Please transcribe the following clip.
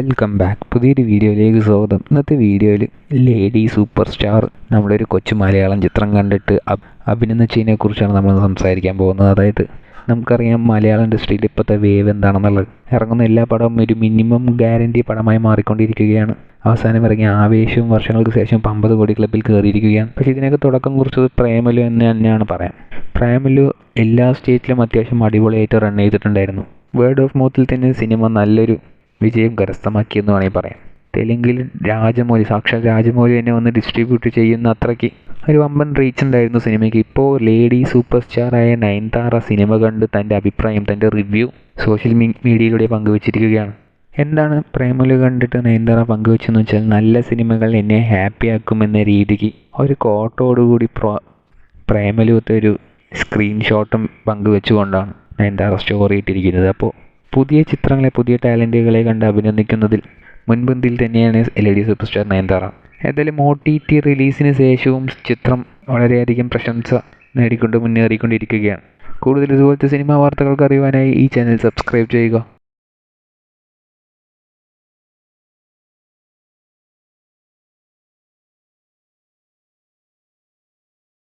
Welcome back പുതിയൊരു വീഡിയോയിലേക്ക് സ്വാഗതം. ഇന്നത്തെ വീഡിയോയിൽ ലേഡി സൂപ്പർ സ്റ്റാർ നമ്മളൊരു കൊച്ചു മലയാളം ചിത്രം കണ്ടിട്ട് അഭ് അഭിനന്ദിച്ചതിനെ കുറിച്ചാണ് നമ്മൾ സംസാരിക്കാൻ പോകുന്നത്. അതായത് നമുക്കറിയാം മലയാളം ഇൻഡസ്ട്രിയിൽ ഇപ്പോഴത്തെ വേവ് എന്താണെന്നുള്ളത്. ഇറങ്ങുന്ന എല്ലാ പടവും ഒരു മിനിമം ഗ്യാരണ്ടി പടമായി മാറിക്കൊണ്ടിരിക്കുകയാണ്. അവസാനം ഇറങ്ങിയ ആവേശവും വർഷങ്ങൾക്ക് ശേഷം പമ്പത് കോടി ക്ലബിൽ കയറിയിരിക്കുകയാണ്. പക്ഷേ ഇതിനൊക്കെ തുടക്കം കുറിച്ചത് പ്രേമലു എന്ന് തന്നെയാണ് പറയാം. പ്രേമലു എല്ലാ സ്റ്റേറ്റിലും അത്യാവശ്യം അടിപൊളിയായിട്ട് റൺ ചെയ്തിട്ടുണ്ടായിരുന്നു. വേർഡ് ഓഫ് മൗത്തിൽ തന്നെ സിനിമ നല്ലൊരു വിജയം കരസ്ഥമാക്കിയെന്ന് വേണമെങ്കിൽ പറയാം. തെലുങ്കിൽ രാജമൗലി സാക്ഷാൽ രാജമൗലി തന്നെ വന്ന് ഡിസ്ട്രിബ്യൂട്ട് ചെയ്യുന്ന അത്രയ്ക്ക് ഒരു വമ്പൻ റീച്ച് ഉണ്ടായിരുന്നു സിനിമയ്ക്ക്. ഇപ്പോൾ ലേഡി സൂപ്പർ സ്റ്റാറായ നയൻതാറ സിനിമ കണ്ട് തന്റെ അഭിപ്രായം തന്റെ റിവ്യൂ സോഷ്യൽ മീഡിയയിലൂടെ പങ്കുവച്ചിരിക്കുകയാണ്. എന്താണ് പ്രേമലു കണ്ടിട്ട് നയൻതാറ പങ്കുവെച്ചെന്ന് വെച്ചാൽ നല്ല സിനിമകൾ എന്നെ ഹാപ്പിയാക്കുമെന്ന രീതിക്ക് ഒരു കോട്ടോടുകൂടി പ്രോ പ്രേമലുവത്തെ ഒരു സ്ക്രീൻഷോട്ടും പങ്കുവെച്ചുകൊണ്ടാണ് നയൻതാറ സ്റ്റോറി ഇട്ടിരിക്കുന്നത്. അപ്പോൾ പുതിയ ചിത്രങ്ങളെ പുതിയ ടാലന്റുകളെ കണ്ട് അഭിനന്ദിക്കുന്നതിൽ മുൻപന്തിയിൽ തന്നെയാണ് L E D super star Nayanthara ഏതായാലും ഒ ടി ടി റിലീസിന് ശേഷവും ചിത്രം വളരെയധികം പ്രശംസ നേടിക്കൊണ്ട് മുന്നേറിക്കൊണ്ടിരിക്കുകയാണ്. കൂടുതൽ ഇതുപോലത്തെ സിനിമാ വാർത്തകൾക്ക് അറിയുവാനായി ഈ ചാനൽ സബ്സ്ക്രൈബ് ചെയ്യുക.